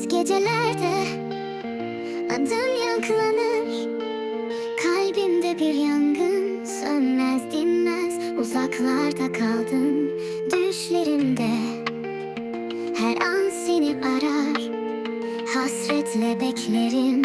Sessiz gecelerde adın yankılanır. Kalbimde bir yangın sönmez dinmez. Uzaklarda kaldın düşlerimde. Her an seni arar. Hasretle beklerim.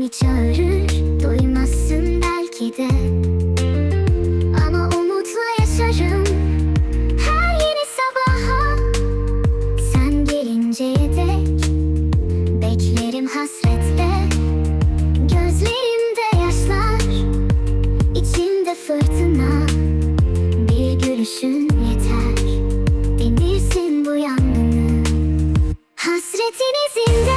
seni çağırır Duymazsın belki de. Ama umutla yaşarım Her yeni sabaha. Sen gelinceye dek Beklerim hasretle. Gözlerimde yaşlar içimde fırtına. Bir gülüşün yeter Dindirsin bu yangını. Hasretin izinde